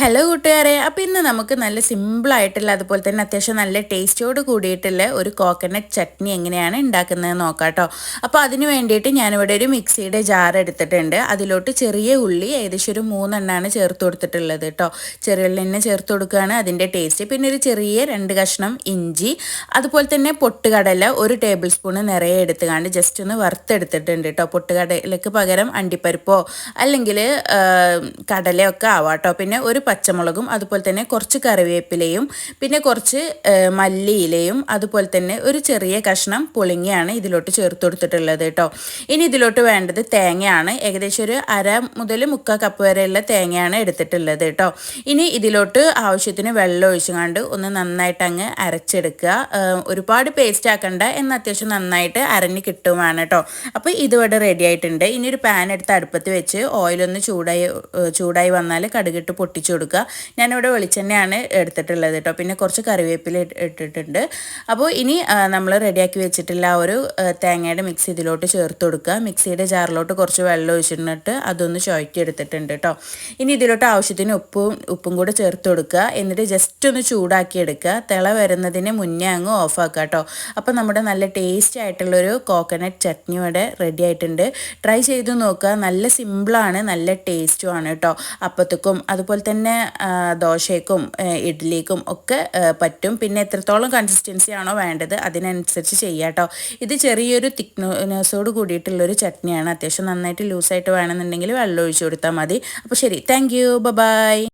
Hello കൂട്ടുകാരെ. അപ്പോൾ ഇന്ന് നമുക്ക് നല്ല സിമ്പിളായിട്ടുള്ള അതുപോലെ തന്നെ അത്യാവശ്യം നല്ല ടേസ്റ്റോട് കൂടിയിട്ടുള്ള ഒരു കോക്കനട്ട് ചട്നി എങ്ങനെയാണ് ഉണ്ടാക്കുന്നത് നോക്കാം കേട്ടോ അപ്പോൾ അതിന് വേണ്ടിയിട്ട് ഞാനിവിടെ ഒരു മിക്സിയുടെ ജാർ എടുത്തിട്ടുണ്ട്. അതിലോട്ട് ചെറിയ ഉള്ളി ഏകദേശം ഒരു മൂന്നെണ്ണമാണ് ചേർത്ത് കൊടുത്തിട്ടുള്ളത് കേട്ടോ ചെറിയ ഉള്ളി തന്നെ ചേർത്ത് കൊടുക്കുകയാണ് അതിന്റെ ടേസ്റ്റ് പിന്നെ ഒരു ചെറിയ രണ്ട് കഷ്ണം ഇഞ്ചി അതുപോലെ തന്നെ പൊട്ടുകടല ഒരു ടേബിൾ സ്പൂൺ നിറയെ എടുത്തുകൊണ്ട് ജസ്റ്റ് ഒന്ന് വറുത്തെടുത്തിട്ടുണ്ട് കേട്ടോ പൊട്ടുകടലക്ക് പകരം അണ്ടിപ്പരിപ്പോ അല്ലെങ്കിൽ കടലയൊക്കെ ആവാം കേട്ടോ പിന്നെ ഒരു പച്ചമുളകും അതുപോലെ തന്നെ കുറച്ച് കറിവേപ്പിലയും പിന്നെ കുറച്ച് മല്ലിയിലയും അതുപോലെ തന്നെ ഒരു ചെറിയ കഷ്ണം പുളിങ്ങയാണ് ഇതിലോട്ട് ചേർത്ത് കൊടുത്തിട്ടുള്ളത് കേട്ടോ. ഇനി ഇതിലോട്ട് വേണ്ടത് തേങ്ങയാണ്. ഏകദേശം ഒരു അര മുതൽ മുക്കാൽ കപ്പ് വരെയുള്ള തേങ്ങയാണ് എടുത്തിട്ടുള്ളത് കേട്ടോ. ഇനി ഇതിലോട്ട് ആവശ്യത്തിന് വെള്ളം ഒഴിച്ചുകൊണ്ട് ഒന്ന് നന്നായിട്ട് അങ്ങ് അരച്ചെടുക്കുക. ഒരുപാട് പേസ്റ്റ് ആക്കണ്ട എന്ന് അത്യാവശ്യം നന്നായിട്ട് അരഞ്ഞ് കിട്ടുവാണ് കേട്ടോ. അപ്പോൾ ഇതിവിടെ റെഡി ആയിട്ടുണ്ട്. ഇനി ഒരു പാൻ എടുത്ത് അടുപ്പത്ത് വെച്ച് ഓയിലൊന്ന് ചൂടായി ചൂടായി വന്നാൽ കടുകിട്ട് പൊട്ടിച്ചു കൊടുക്കുക. ഞാനിവിടെ വെളിച്ചെണ്ണയാണ് എടുത്തിട്ടുള്ളത് കേട്ടോ. പിന്നെ കുറച്ച് കറിവേപ്പില ഇട്ടിട്ടുണ്ട്. അപ്പോൾ ഇനി നമ്മൾ റെഡിയാക്കി വെച്ചിട്ടുള്ള ആ ഒരു തേങ്ങയുടെ മിക്സ് ഇതിലോട്ട് ചേർത്ത് കൊടുക്കുക. മിക്സിയുടെ ജാറിലോട്ട് കുറച്ച് വെള്ളം ഒഴിച്ചിട്ട് അതൊന്ന് ചുഴറ്റി എടുത്തിട്ടുണ്ട് കേട്ടോ. ഇനി ഇതിലോട്ട് ആവശ്യത്തിന് ഉപ്പും ഉപ്പും കൂടെ ചേർത്ത് കൊടുക്കുക. എന്നിട്ട് ജസ്റ്റ് ഒന്ന് ചൂടാക്കി എടുക്കുക. തിള വരുന്നതിന് മുന്നേ അങ്ങ് ഓഫാക്കുക കേട്ടോ. അപ്പോൾ നമ്മുടെ നല്ല ടേസ്റ്റി ആയിട്ടുള്ളൊരു കോക്കനട്ട് ചട്നി ഇവിടെ റെഡി ആയിട്ടുണ്ട്. ട്രൈ ചെയ്ത് നോക്കുക. നല്ല സിമ്പിളാണ് നല്ല ടേസ്റ്റുമാണ് കേട്ടോ. അപ്പത്തേക്കും അതുപോലെ തന്നെ ദോശയ്ക്കും ഇഡ്ഡലിക്കും ഒക്കെ പറ്റും. പിന്നെ എത്രത്തോളം കൺസിസ്റ്റൻസി ആണോ വേണ്ടത് അതിനനുസരിച്ച് ചെയ്യാം കേട്ടോ ഇത് ചെറിയൊരു തിക്നസോട് കൂടിയിട്ടുള്ളൊരു ചട്നിയാണ്. അത്യാവശ്യം നന്നായിട്ട് ലൂസായിട്ട് വേണമെന്നുണ്ടെങ്കിൽ വെള്ളം ഒഴിച്ചു കൊടുത്താൽ മതി. അപ്പോൾ ശരി. Thank you by